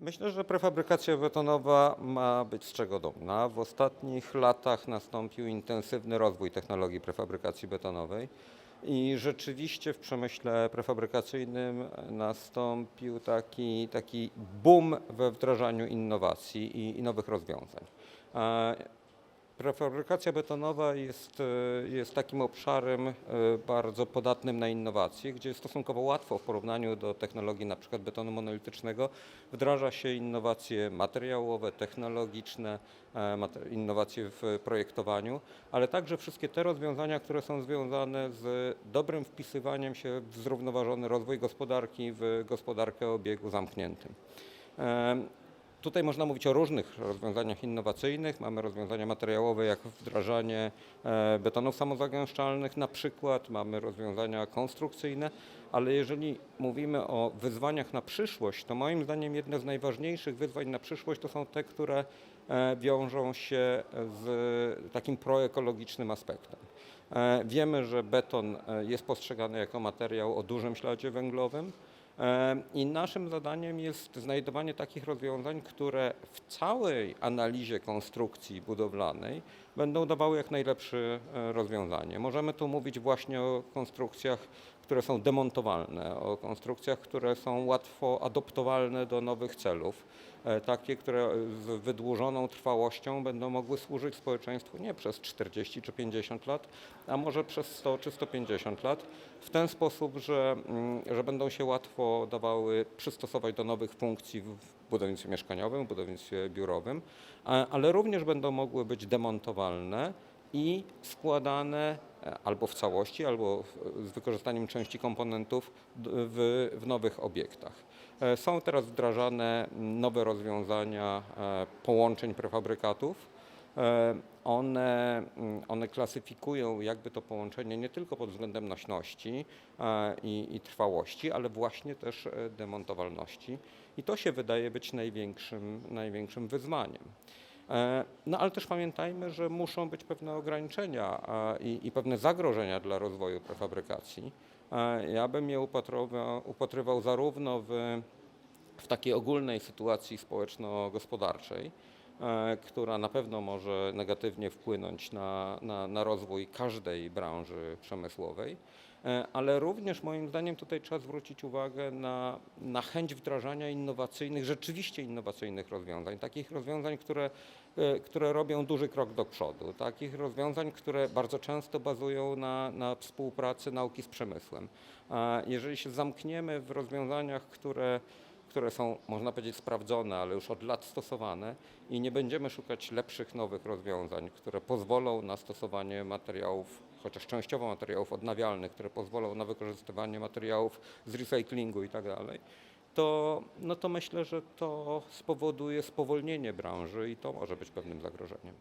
Myślę, że prefabrykacja betonowa ma być z czego dumna. W ostatnich latach nastąpił intensywny rozwój technologii prefabrykacji betonowej i rzeczywiście w przemyśle prefabrykacyjnym nastąpił taki, taki boom we wdrażaniu innowacji i, i nowych rozwiązań. Prefabrykacja betonowa jest, e, jest takim obszarem e, bardzo podatnym na innowacje, gdzie stosunkowo łatwo w porównaniu do technologii przykład betonu monolitycznego wdraża się innowacje materiałowe, technologiczne, e, innowacje w projektowaniu, ale także wszystkie te rozwiązania, które są związane z dobrym wpisywaniem się w zrównoważony rozwój gospodarki, w gospodarkę o obiegu zamkniętym. Tutaj można mówić o różnych rozwiązaniach innowacyjnych. Mamy rozwiązania materiałowe, jak wdrażanie e, betonów samozagęszczalnych na przykład, mamy rozwiązania konstrukcyjne, ale jeżeli mówimy o wyzwaniach na przyszłość, to moim zdaniem jedne z najważniejszych wyzwań na przyszłość to są te, które e, wiążą się z takim proekologicznym aspektem. E, Wiemy, że beton jest postrzegany jako materiał o dużym śladzie węglowym. I naszym zadaniem jest znajdowanie takich rozwiązań, które w całej analizie konstrukcji budowlanej będą dawały jak najlepsze e, rozwiązanie. Możemy tu mówić właśnie o konstrukcjach, które są demontowalne, o konstrukcjach, które są łatwo adoptowalne do nowych celów, e, takie, które z wydłużoną trwałością będą mogły służyć społeczeństwu nie przez 40 czy 50 lat, a może przez 100 czy 150 lat, w ten sposób, że, mm, że będą się łatwo dawały przystosować do nowych funkcji w budownictwie mieszkaniowym, w budownictwie biurowym, ale również będą mogły być demontowalne i składane albo w całości, albo z wykorzystaniem części komponentów w, w nowych obiektach. E, Są teraz wdrażane nowe rozwiązania e, połączeń prefabrykatów. E, One, mm, one klasyfikują jakby to połączenie nie tylko pod względem nośności e, i, i trwałości, ale właśnie też e, demontowalności. I to się wydaje być największym, największym wyzwaniem. E, No ale też pamiętajmy, że muszą być pewne ograniczenia i, i pewne zagrożenia dla rozwoju prefabrykacji. E, Ja bym je upatrował, upatrywał zarówno w, w takiej ogólnej sytuacji społeczno-gospodarczej, która na pewno może negatywnie wpłynąć na, na, na rozwój każdej branży przemysłowej, e, ale również moim zdaniem tutaj trzeba zwrócić uwagę na, na chęć wdrażania innowacyjnych, rzeczywiście innowacyjnych rozwiązań, takich rozwiązań, które, e, które robią duży krok do przodu, takich rozwiązań, które bardzo często bazują na, na współpracy nauki z przemysłem. Jeżeli się zamkniemy w rozwiązaniach, które które są, można powiedzieć, sprawdzone, ale już od lat stosowane i nie będziemy szukać lepszych, nowych rozwiązań, które pozwolą na stosowanie materiałów, chociaż częściowo materiałów odnawialnych, które pozwolą na wykorzystywanie materiałów z recyklingu i tak dalej, to, no to myślę, że to spowoduje spowolnienie branży i to może być pewnym zagrożeniem.